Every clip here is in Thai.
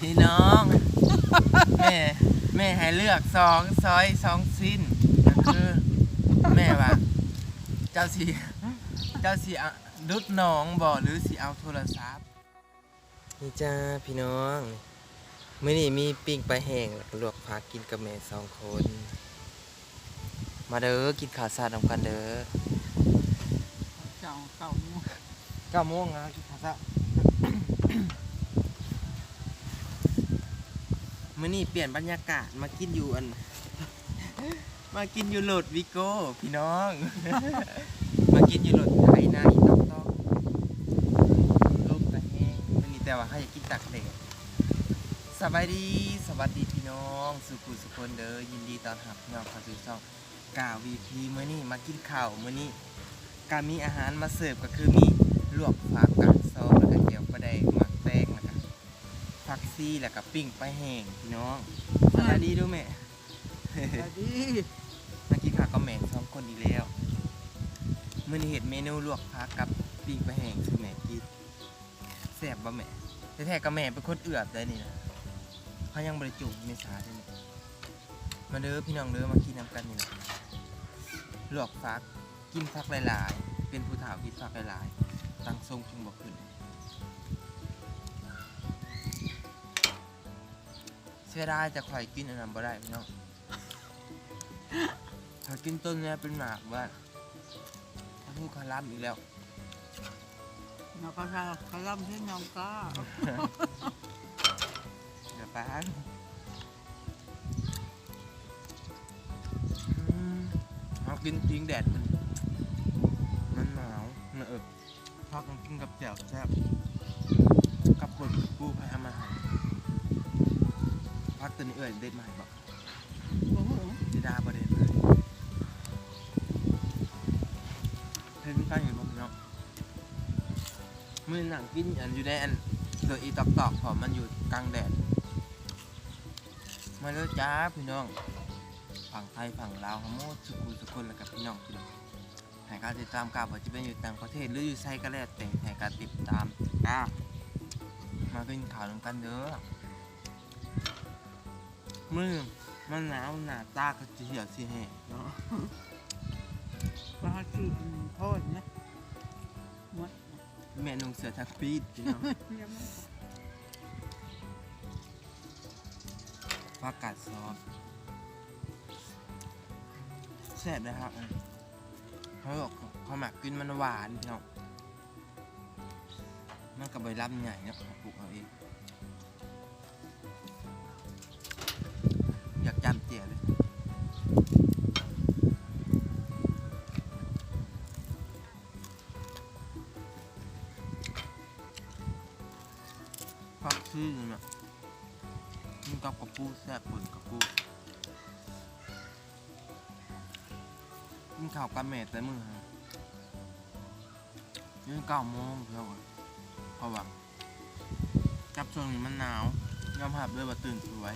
พี่น้อง แม่แม่ให้เลือกสองซอยสองสิ้นก็คือ แม่ว่า เจ้าสีเจ้าสีดุดน้องบ่หรือสีเอาโทรศัพท์นี่จ้าพี่น้องมื้อนี้มีปิ้งปลาแห้งแล้วก็ลวกผักกินกับแม่สองคน มาเด้อกินข้าวสารนำกันเด้อเจ้าเก่าอยู่เก้าโมงนะกินข้าวสาร มื้อนี้เปลี่ยนบรรยากาศมากินอยู่อัน มากินอยู่โหลดวิโก้พี่น้อง มากินอยู่โหลดไทยนาอีต้องต้องลมกระแห้งมื้อนี้แต่ว่าให้กินตักเด็กสบายดีสวัสดีพี่น้อง สุขุสุคนเด้อยินดีตอนรับพี่น้องข้าวสู่ช่องกาวีพีมื้อนี้มากินข้าวมื้อนี้การมีอาหารมาเสิร์ฟก็คือมีลวกผักกาดซอสแล้วก็เจียวปลาแดงมัก ซี่แล้วก็ปิ้งปลาแห้งพี่น้องสบายดีดูแม่สวัสดีมากินข้าวกับแม่สองคนอีกแล้วมื้อนี้เห็ดเมนูลวกผักกับปิ้งปลาแห้งคือแม่กินแซ่บบ่แม่แต่แท้ๆก็แม่เป็นคนเอือบได้นี่นะเขายังบริจุเมษาได้นี่มาเด้อพี่น้องเด้อมากินน้ำกันนี่นะลวกผักกินผักหลายๆ เป็นผู้ถาวกินผักหลายๆ ตั้งทรงจึงบ่ขึ้น เสียดายจะข่อยกินอันนั้นบ่ได้พี่น้องถ้ากินต้นเนี้ยเป็นหมากว่าพูดคาร่ำอีกแล้วเราก็จะขลัมที่น้องก้าเดี๋ยวแป๊บอืมเอากินจริงแดดมันมันหนาวมันเอิบพักกันกินกับแจ่วแซ่บกับปนปูพายอามาหาร พักตัวนี้เอ่ยเด็ดใหม่บอกโอ้โหจีดาประเด็นเลยเห็นกันอยู่บ่พี่น้องมือหนังกินอันอยู่ในอันโดยอีตอกตอกๆเพอมันอยู่กลางแดด มาเลยจ้าพี่น้อง ฝั่งไทยฝั่งลาวทั้งหมดสุขุมสุคนแล้วกับพี่น้องพี่น้องให้การติดตามกับว่าจะเป็นอยู่ต่างประเทศหรืออยู่ไซก็แล้วแต่ให้การติดตามก้ามากินข่าวนำกันเด้อ มือมันหนาวหนาตาก็จะเหี่ยวสิแห้งเนาะปลาจืดโทษนะหมดแม่นงเสือทักปีดพี่น้องยังไม่ผักกาดซอสแซ่บนะครับอันเขาบอกเขาหมักกินมันหวานพี่น้องมันกับใบลำใหญ่เนี่ยเขาปลูกเอาเอง กชื่อเนี่ยมันกับกระปูแซ่บปนกระปูกินข้าวกับแม่แต่มือฮะนี่เก้าโมงเท่ากันเพราะว่าจับช่วงนี้มันหนาวยอมหับด้วยว่าตื่นสวย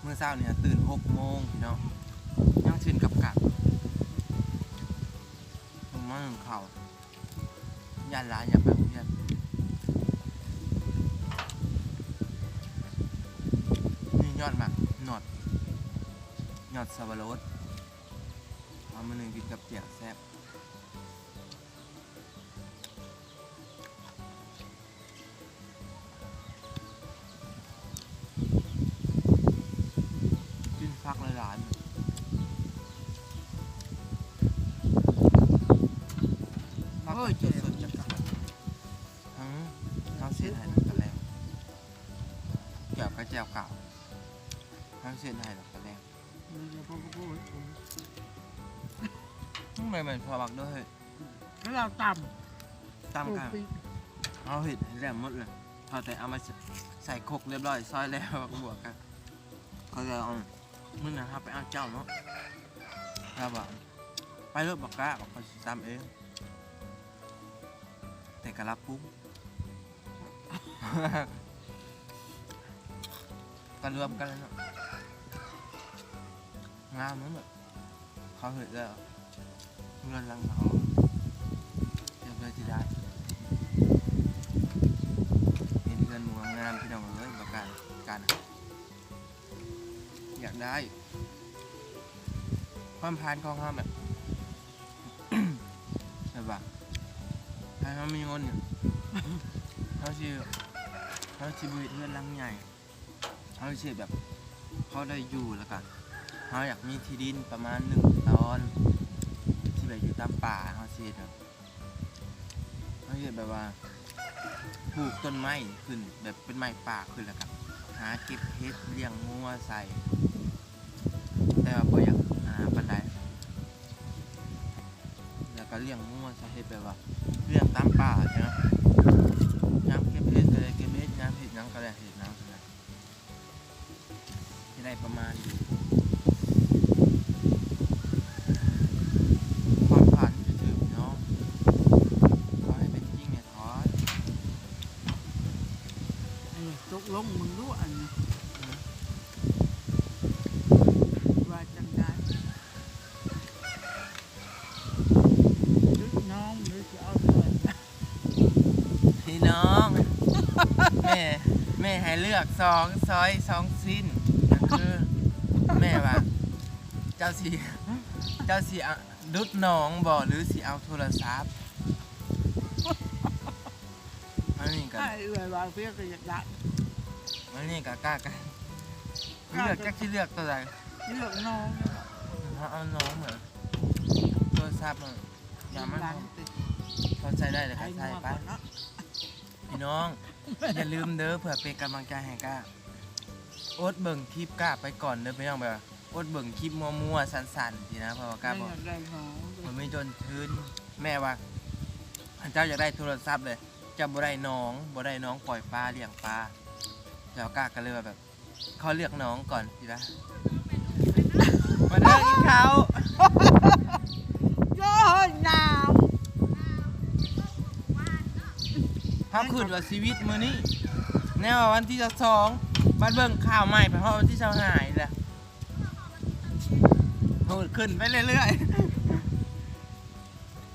เมื่อเช้าเนี่ยตื่นหกโมงพี่น้องยังชินกับกัดผมมาหนึ่งเข่าย่านร้านอย่าไป อดสับปะรดเอามาหนึ่งกินกับเจียวแซ่บกินฟักหลายๆมันฟักโอ้ยสเจ็บดๆจากกัดทั้งทั้งเศษไห้และกระแลงเกี่ยวกับแจวเก่าทั้งเศษไห้และกระแลง เดี๋ยวพ่อก็พูดทำไมมันพอบักด้วยเฮ้ยแล้วเราต่ตามำกันปีกเอาเห็ดให้แหลมหมดเลยพอแต่เอามาใส่ครกเรียบร้อยซอยแล้วก็บวกกันเขาจะเอามึงนะครับไปเอาเจ้าเนาะครับว่าไปเลิกบอกกล้าบอกเขาสิตามเองแต่กระลับปุ๊บกันรวมกันเลยเนาะ งามมันแบบเขาเห็นแล้วเงินลังเขาเงินบเลยที่ได้เห็นเงินมัวงามที่น้องเลยประการการอยากได้ ความพานของเขาแบบใช่ปะถ้าเขามีเงินเนี่เขาชื่อเขาชื่อเพื่อนลังใหญ่เขาชื่อแบบเขาได้อยู่แล้วกัน เขาอยากมีที่ดินประมาณหนึ่งตอน ที่แบบอยู่ตามป่าเขาชื่อแบบเขาชื่อแบบว่าปลูกต้นไม้ขึ้น แบบเป็นไม้ป่าขึ้นแล้วกันหาเก็บเห็ดเลี้ยงงัวใส่ แต่ว่าพออยากหาปันไดแล้วก็เลี้ยงงัวใส่เห็ดแบบว่าเลี้ยงตามป่าใช่ไหมน้ำเก็บเห็ดก็เลยเก็บเห็ดน้ำเห็ดน้ำก็เลยเห็ดน้ำก็เลยที่ได้ประมาณอยู่ ม่แม่ให้เลือกสองซอยสองสิ้นก็คือ แม่ว่า เจ้าสีเจ้าสีอะดุดหน้องบ่หรือสีเอาโทรศัพท์อันนี้ก็ไอ้เอื่อยว่าเพื่อก็อยากได้อันนี้ก็กล้ากันเลือกจักที่เลือกตัวใดเลือกน้องเอาเอาน้องเหมือนโทรศัพท์มันอย่ามันหลังติดเขาใช้ได้เลยคไอ้รับงัใช้วไปก่อนเนาะพี่น้อง อย่าลืมเด้อเผื่อเป็นกำลังใจให้ก้าอดเบิ่งคลิปก้าไปก่อนเด้อพี่น้องแบบว่าอดเบิ่งคลิปมัวๆสั่นๆทีนะเพราะว่าก้าบอกไม่อยากได้น้องมันไม่จนทืนแม่ว่าเจ้าอยากได้โทรศัพท์เลยเจ้าบ่ได้น้องบ่ได้น้องปล่อยปลาเลี้ยงปลาเจ้ากล้ากันเลยว่าแบบเขาเลือกน้องก่อนทีละมาเด้อกินข้าวโย่หนาว เขาคืนว่าชีวิตมื้อนี้แน่ว่าวันที่จะสองมาเบิ่งข่าวใหม่ไปเพราะวันที่จะหายแหละโหดขึ้นไปเรื่อย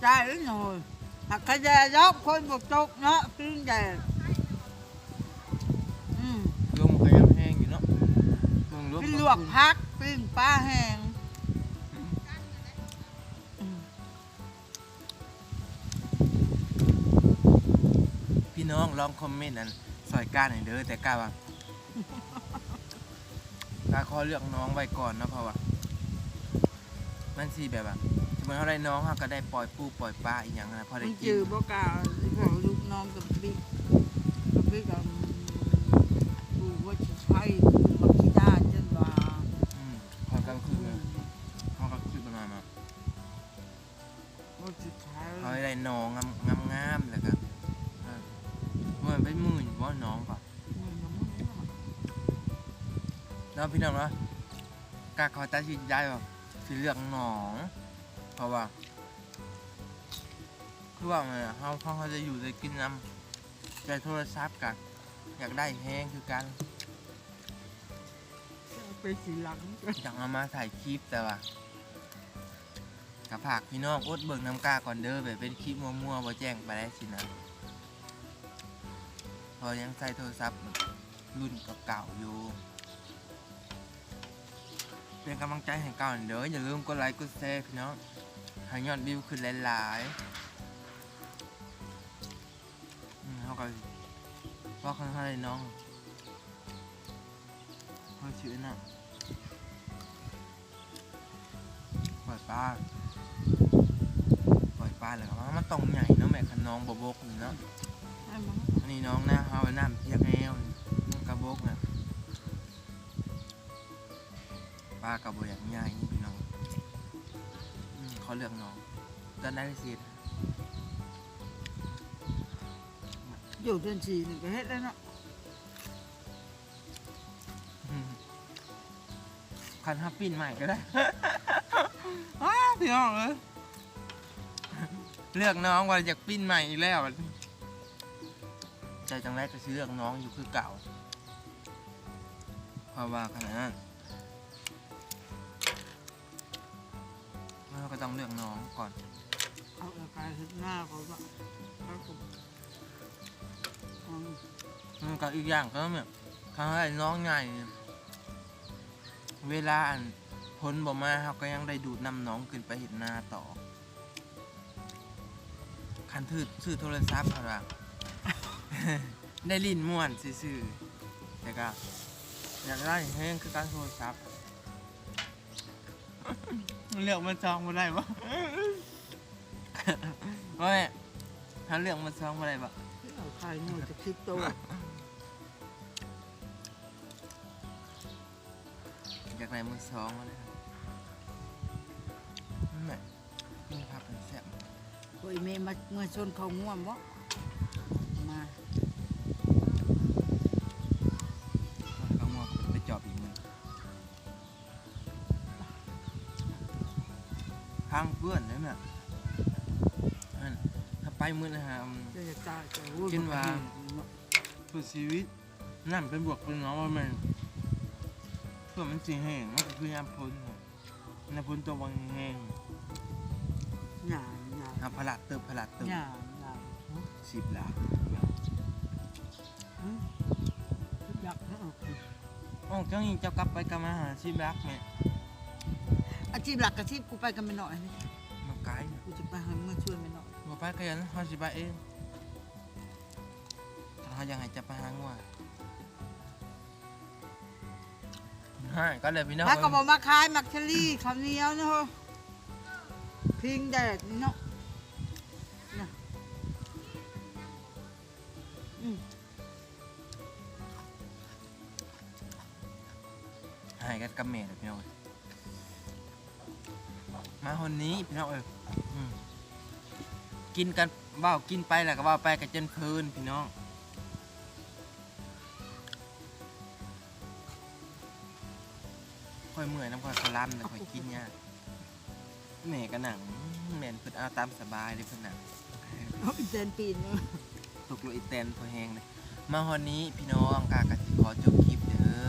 ใจหรือหน่อยหักขยะยกคนบกตกเนาะขึ้นใหญ่อืมๆลมก็ยังแห้งอยู่เนาะเบิ่งรูปเป็นลวกพักปิ้งปลาแห้ง ลองคอมเมนต์อันซอยก้าหน่อยเด้อแต่ก้าว่ากาขอเลือกน้องไว้ก่อนเนาะเพราะว่ามันสีแบบว่าสมมติเขาได้น้องเขาก็ได้ปล่อยปูปล่อยปลาอีกอย่างนะพอได้มันกิจืนอบ่กล้าขอลูกน้องกับบิ๊กกับบิ๊กกับดูว่าจะใช่ แล้วพี่น้องเนาะกล้าขอตัดสินใจว่าสิเลือกน้องเพราะว่าคือว่าไงอะเขาเขาเขาจะอยู่จะกินน้ำใจโทรศัพท์กันอยากได้แห้งคือกันไปสีหลังอยากเอามาถ่ายคลิปแต่ว่ากับผักพี่น้องอดเบิ่งน้ำกาก่อนเด้อแบบเป็นคลิปมั่วๆบ่แจ้งไปได้สินะเพอยังใส่โทรศัพท์รุ่นเก่าๆอยู่ เป็นกำลังใจให้เก่าเด้ออย่าลืมกดไลค์กดแชร์พี่น้องให้ยอดวิวขึ้นหลายๆอืมเขาก็ว่าข้างๆเลยน้องเขาชื่อน่ะปล่อยปลาปล่อยปลาเลยครับมันต้องใหญ่เนาะแม่คันน้องบบกนี่เนาะให้มันอันนี้น้องหน้าเฮาน้ำเพียกแห้วน้องกระบกเนี่ย ปลากระบอกอย่างใหญ่นี่พี่น้องอืมเขาเลือกน้องตอนนั้นสิอยู่เดือนสี่นี่ก็เฮ็ดแล้วเนาะอืมคันฮับปิ้นใหม่ก็ได้อ้าพี่น้องเอ้ยเลือกน้องว่าอยากปิ้นใหม่อีกแล้วใจจังแรกก็สิเลือกน้องอยู่คือเก่าเพราะว่าขนาด เราก็ต้องเลือกน้องก่อน เอาละกายเฮ็ดหน้าเขาก็เขาก็อืมมันก็อีกอย่างก็แบบทำให้น้องใหญ่ เวลาอันพ้นบ่มาเขาก็ยังได้ดูดน้ำน้องขึ้นไปเห็นหน้าต่อ คันถือซื้อโทรศัพท์เขาว่าได้ลิ้นม่วนซื่อๆแต่ก็อยากได้แห้งคือการโทรศัพท์ เลือกมันซองมาได้ปะเฮ้ยถ้าเลือกมันซองมาได้ปะเอาขายหน่อยจะคลิปโตอยากได้มันซองมาเลยครับนั่นแหละกินผักเป็นแซ่บโอ้ยเมย์มาเมื่อชนเขาง่วงบ่มา มือนะฮะจะจะตายจะโอ้ยกินว่าบ่เพื่อชีวิตนั่นเป็นบวกเป็นน้องว่ามันเพื่อมันสีแห้งมันก็คือยามพ้นครับยามพ้นตัววังแห้งหยาหยาครับพลัดเติบพลัดเติบหยาหยาสิบล้านอืมอยากให้เอาโอ้เจ้าหญิงเจ้ากลับไปกลับมาหาสิบลักเนี่ยอาชีพหลักอาชีพกูไปกันไม่หน่อยนี่มาไกลนะกูจะไปหาเมื่อช่วยไม่หน่อย มาไปกันเขาสิไปเองถ้าเขายังให้จะไปหางัวใช่ก็เลยพี่น้องถ้าก็บอกมาขายมักเชอรี่ข้าวเหนียวนะฮะพิงแดดนี่เนาะน่ะอืมหายกันกับเมดพี่น้องมาคนนี้พี่น้องเอออืม กินกันเบ้ากินไปแล้วก็เบ้าไปกันจนคืนพี่น้องค่อยเมื่อยน้ำค่อยคลำแต่ค่อยกินยากแม่ก็หนังแม่นเพิ่นเอาตามสบายเลยเพิ่นหนังเอาอีเจนปีนเนอะตกลงอีแตนพอแห้งเลยมาฮอนนี้พี่น้องกากะสิขอจบคลิปเด้อ